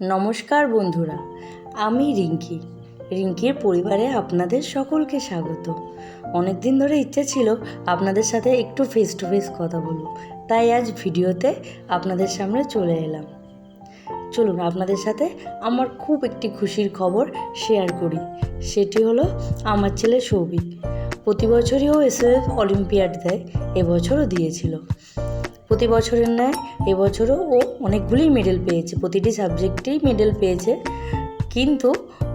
নমস্কার বন্ধুরা, আমি রিঙ্কি। রিঙ্কির পরিবারে আপনাদের সকলকে স্বাগত। অনেক দিন ধরে ইচ্ছে ছিল আপনাদের সাথে একটু ফেস টু ফেস কথা বলব তাই আজ ভিডিওতে আপনাদের সামনে চলে এলাম। চলুন, আপনাদের সাথে আমার খুব একটি খুশির খবর শেয়ার করি। সেটি হলো, আমার ছেলে সৌভিক। প্রতি বছরই ও এসএফ অলিম্পিয়াড দেয় এবছরও দিয়েছিল। প্রতি বছরের ন্যায় এবছরও ও অনেকগুলোই মেডেল পেয়েছে, প্রতিটি সাবজেক্টেই মেডেল পেয়েছে। কিন্তু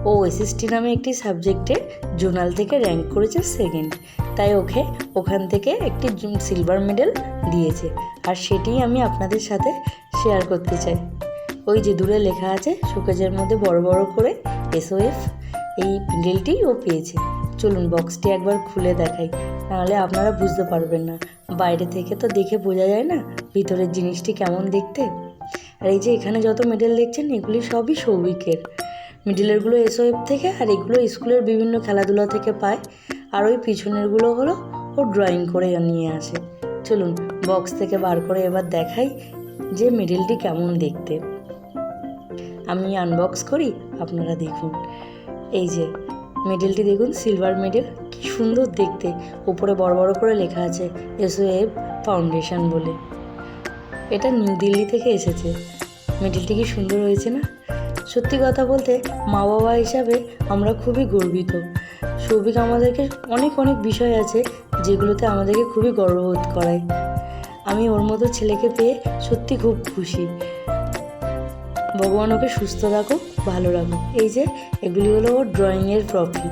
ও এসএসটি নামে একটি সাবজেক্টে জোনাল থেকে র্যাঙ্ক করেছে সেকেন্ড তাই ওকে ওখান থেকে একটি সিলভার মেডেল দিয়েছে। আর সেটিই আমি আপনাদের সাথে শেয়ার করতে চাই। ওই যে দূরে লেখা আছে সুকেজের মধ্যে বড় বড় করে এসওএফ এই মেডেলটি ও পেয়েছে। চলুন বক্সটি একবার খুলে দেখাই, নাহলে আপনারা বুঝতে পারবেন না। বাইরে থেকে তো দেখে বোঝা যায় না ভিতরের জিনিসটি কেমন দেখতে। আর এই যে এখানে যত মেডেল দেখছেন, এগুলি সবই সৌভিকের। মিডিলেরগুলো এসওএফ থেকে আর এগুলো স্কুলের বিভিন্ন খেলাধুলা থেকে পায়। আর ওই পিছনেরগুলো হলো ও ড্রয়িং করে নিয়ে আসে। চলুন বক্স থেকে বার করে এবার দেখাই যে মেডেলটি কেমন দেখতে। আমি আনবক্স করি, আপনারা দেখুন। এই যে মেডেলটি দেখুন সিলভার মেডেল কি সুন্দর দেখতে। উপরে বড় বড় করে লেখা আছে এসওএফ ফাউন্ডেশন বলে। এটা নিউ দিল্লি থেকে এসেছে। মেডেলটি কি সুন্দর হয়েছে না? সত্যি কথা বলতে মা বাবা হিসাবে আমরা খুবই গর্বিত। সৌভিক আমাদেরকে অনেক অনেক বিষয় আছে, যেগুলোতে আমাদেরকে খুবই গর্ববোধ করায়। আমি ওর মতো ছেলেকে পেয়ে সত্যি খুব খুশি। ভগবান ওকে সুস্থ রাখুক, ভালো রাখুক। এই যে, এগুলি হলো ওর ড্রয়িংয়ের ট্রফি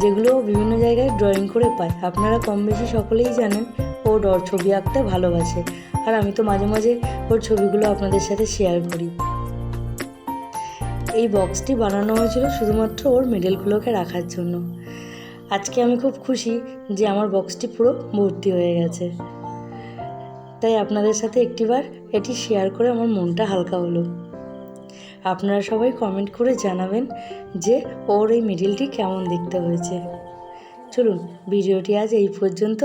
যেগুলো বিভিন্ন জায়গায় ড্রয়িং করে পায়। আপনারা কম বেশি সকলেই জানেন, ও ডর ছবি আঁকতে ভালোবাসে। আর আমি তো মাঝে মাঝে ওর ছবিগুলো আপনাদের সাথে শেয়ার করি। এই বক্সটি বানানো হয়েছিল শুধুমাত্র ওর মেডেলগুলোকে রাখার জন্য। আজকে আমি খুব খুশি যে আমার বক্সটি পুরো ভর্তি হয়ে গেছে। তাই আপনাদের সাথে একটিবার এটি শেয়ার করে আমার মনটা হালকা হলো। আপনারা সবাই কমেন্ট করে জানাবেন যে ওর এই মিডিলটি কেমন দেখতে হয়েছে। চলুন, ভিডিওটি আজ এই পর্যন্ত।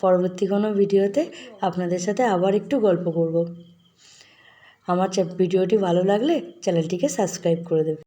পরবর্তী কোনো ভিডিওতে আপনাদের সাথে আবার একটু গল্প করব। আমার ভিডিওটি ভালো লাগলে চ্যানেলটিকে সাবস্ক্রাইব করে দেবে